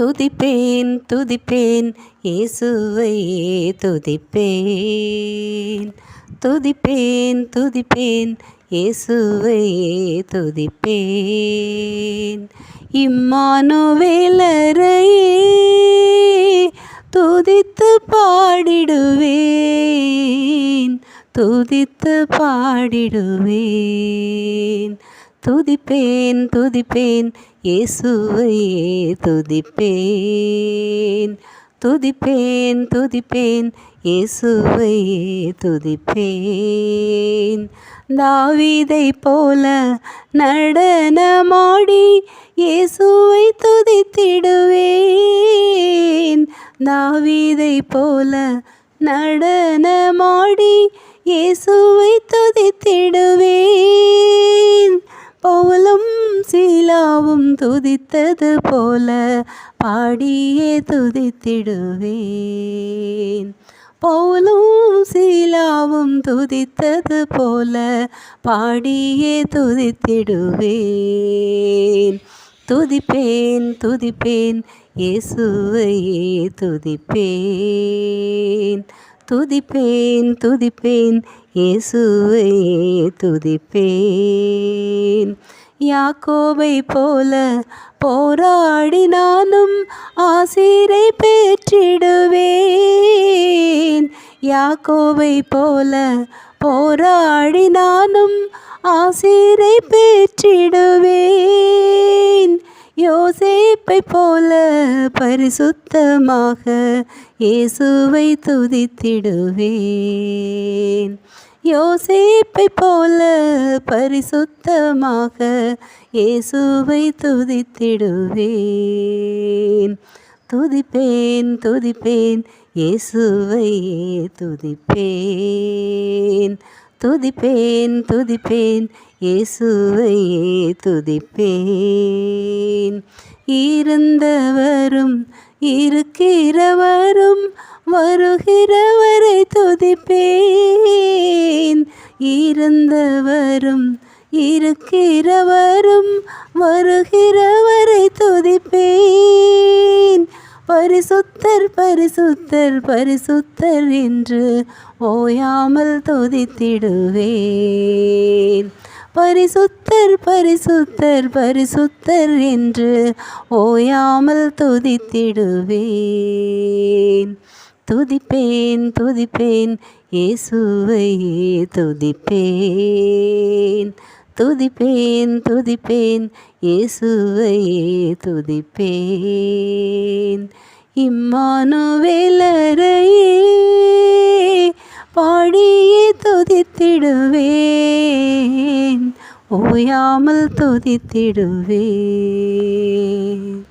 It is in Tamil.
துதிப்பேன் துதிப்பேன். இயேசுவையே துதிப்பேன். துதிப்பேன் துதிப்பேன். இயேசுவையே துதிப்பேன். இம்மானுவேலரையே துதித்து பாடிடுவேன். துதித்து பாடிடுவேன். துதிப்பேன் துதிப்பேன். இயேசுவையே துதிப்பேன். துதிப்பேன் துதிப்பேன். இயேசுவையே துதிப்பேன். தாவீதை போல நடனமாடி இயேசுவை துதித்திடுவேன். தாவீதை போல நடனமாடி இயேசுவை துதித்திடுவேன் பவுலும் சீலாவும் துதித்தது போல பாடியே துதித்திடுவேன். பவுலும் சீலாவும் துதித்தது போல பாடியே துதித்திடுவேன். துதிப்பேன் துதிப்பேன் இயேசுவையே துதிப்பேன். துதிப்பேன் துதிப்பேன் இயேசுவையே துதிப்பேன். யாக்கோவை போல போராடி நானும் ஆசிரை பெற்றிடுவேன். யாக்கோவை போல போராடி நானும் ஆசிரை பெற்றிடுவேன். யோசேப்பை போல பரிசுத்தமாக இயேசுவை துதித்திடுவேன். யோசேப்பை போல பரிசுத்தமாக இயேசுவை துதித்திடுவேன். துதிப்பேன் துதிப்பேன் இயேசுவையே துதிப்பேன். துதிப்பேன் துதிப்பேன் இயேசுவையே துதிப்பேன். இருந்தவரும் இருக்கிறவரும் வருகிறவரை துதிப்பேன். இருந்தவரும் இருக்கிறவரும் வருகிறவரை துதிப்பேன். பரிசுத்தர் பரிசுத்தர் பரிசுத்தர் என்று ஓயாமல் துதித்திடுவேன். பரிசுத்தர் பரிசுத்தர் பரிசுத்தர் என்று ஓயாமல் துதித்திடுவேன். துதிப்பேன் துதிப்பேன். இயேசுவையே துதிப்பேன். துதிப்பேன் துதிப்பேன். இயேசுவையே துதிப்பேன். இம்மானுவேலரையே பாடியே துதித்திடுவேன். ஓயாமல் துதித்திடுவேன்.